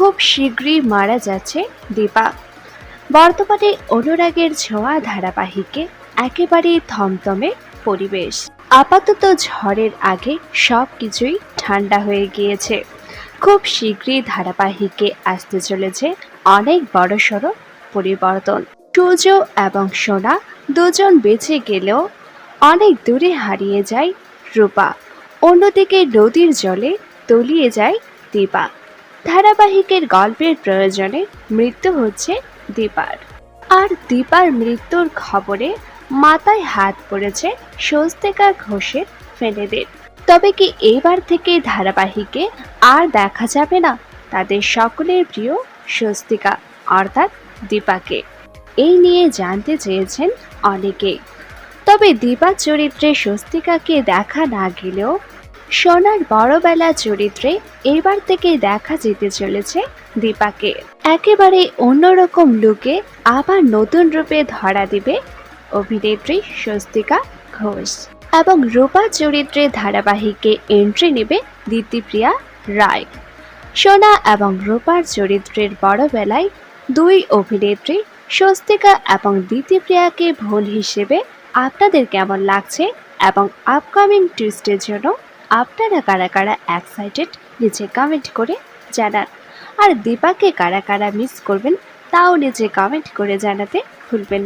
খুব শীঘ্রই মারা যাচ্ছে দীপা। বর্তমানে অনুরাগের ছোঁয়া ধারাবাহিকে একেবারেই থমথমে পরিবেশ। আপাতত ঝড়ের আগে সব কিছুই ঠান্ডা হয়ে গিয়েছে। খুব শীঘ্রই ধারাবাহিকে আসতে চলেছে অনেক বড়সড় পরিবর্তন। সূর্য এবং সোনা দুজন বেঁচে গেলেও অনেক দূরে হারিয়ে যায় রূপা। অন্যদিকে নদীর জলে তলিয়ে যায় দীপা। ধারাবাহিকের গল্পের প্রয়োজনে মৃত্যু হচ্ছে দীপার। আর দীপার মৃত্যুর খবরে মাথায় হাত পড়েছে স্বস্তিকা ঘোষের ফেনেদের তবে কি এইবার থেকে ধারাবাহিকে আর দেখা যাবে না তাদের সকলের প্রিয় স্বস্তিকা, অর্থাৎ দীপাকে? এই নিয়ে জানতে চেয়েছেন অনেকেই তবে দীপা চরিত্রে স্বস্তিকাকে দেখা না গেলেও সোনার বড়বেলা চরিত্রে এবার থেকে দেখা যেতে চলেছে দীপাকে। একেবারে অন্যরকম লুকে আবার নতুন রূপে ধরা দিবে অভিনেত্রী স্বস্তিকা ঘোষ এবং রূপা চরিত্রে ধারাবাহিকে এন্ট্রি নেবে দিতিপ্রিয়া রায়। সোনা এবং রূপার চরিত্রের বড়বেলায় দুই অভিনেত্রী স্বস্তিকা এবং দিতিপ্রিয়াকে ভুল হিসেবে আপনাদের কেমন লাগছে এবং আপকামিং টুইস্টের জন্য আপনারা কারা কারা এক্সাইটেড নিচে কমেন্ট করে জানান আর দীপাকে কারা কারা মিস করবেন, তাও নিচে কমেন্ট করে জানাতে ভুলবেন।